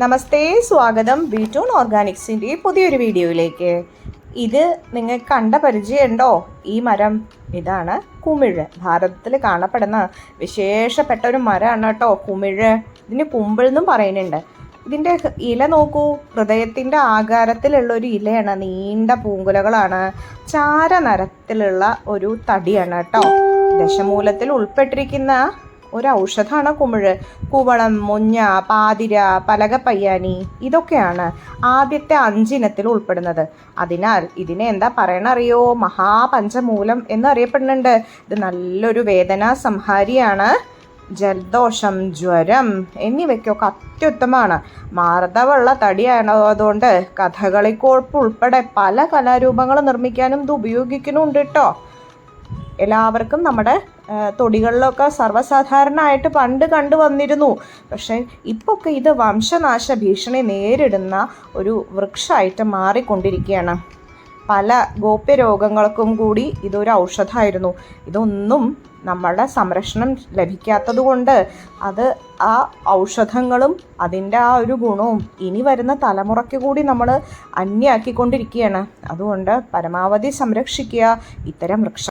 നമസ്തേ സ്വാഗതം ബീറ്റൂൺ ഓർഗാനിക്സിന്റെ പുതിയൊരു വീഡിയോയിലേക്ക്. ഇത് നിങ്ങൾ കണ്ട പരിചയമുണ്ടോ? ഈ മരം ഇതാണ് കുമിഴ്. ഭാരതത്തിൽ കാണപ്പെടുന്ന വിശേഷപ്പെട്ട ഒരു മരമാണ് കേട്ടോ കുമിഴ്. ഇതിന് കുമ്പിൾ എന്നും പറയുന്നുണ്ട്. ഇതിന്റെ ഇല നോക്കൂ. ഹൃദയത്തിന്റെ ആകാരത്തിലുള്ള ഒരു ഇലയാണ്. നീണ്ട പൂങ്കുലകളാണ്. ചാരനരത്തിലുള്ള ഒരു തടിയാണ് കേട്ടോ. ദശമൂലത്തിൽ ഉൾപ്പെട്ടിരിക്കുന്ന ഒരു കുമിഴ്. കുവളം മുഞ്ഞ പാതിര പലകപ്പയ്യാനി ഇതൊക്കെയാണ് ആദ്യത്തെ അഞ്ചിനത്തിൽ ഉൾപ്പെടുന്നത്. അതിനാൽ ഇതിനെ എന്താ പറയണറിയോ? മഹാപഞ്ചമൂലം എന്നറിയപ്പെടുന്നുണ്ട്. ഇത് നല്ലൊരു വേദനാ സംഹാരിയാണ് ജലദോഷം ജ്വരം എന്നിവയ്ക്കൊക്കെ അത്യുത്തമമാണ് മാർദ്ദവുള്ള തടിയായതുകൊണ്ട് കഥകളിക്കോഴ്പ്പ് ഉൾപ്പെടെ പല കലാരൂപങ്ങൾ നിർമ്മിക്കാനും ഇത് ഉപയോഗിക്കുന്നുണ്ട് കേട്ടോ എല്ലാവർക്കും നമ്മുടെ തൊടികളിലൊക്കെ സർവസാധാരണമായിട്ട് പണ്ട് കണ്ടു വന്നിരുന്നു പക്ഷേ ഇപ്പൊക്കെ ഇത് വംശനാശ ഭീഷണി നേരിടുന്ന ഒരു വൃക്ഷമായിട്ട് മാറിക്കൊണ്ടിരിക്കുകയാണ്. പല ഗോപ്യരോഗങ്ങൾക്കും കൂടി ഇതൊരു ഔഷധമായിരുന്നു. ഇതൊന്നും നമ്മളുടെ സംരക്ഷണം ലഭിക്കാത്തത് കൊണ്ട് അത് ആ ഔഷധങ്ങളും അതിന്റെ ആ ഒരു ഗുണവും ഇനി വരുന്ന തലമുറയ്ക്ക് കൂടി നമ്മൾ അന്യാക്കിക്കൊണ്ടിരിക്കുകയാണ്. അതുകൊണ്ട് പരമാവധി സംരക്ഷിക്കുക. ഇത്തരം വൃക്ഷ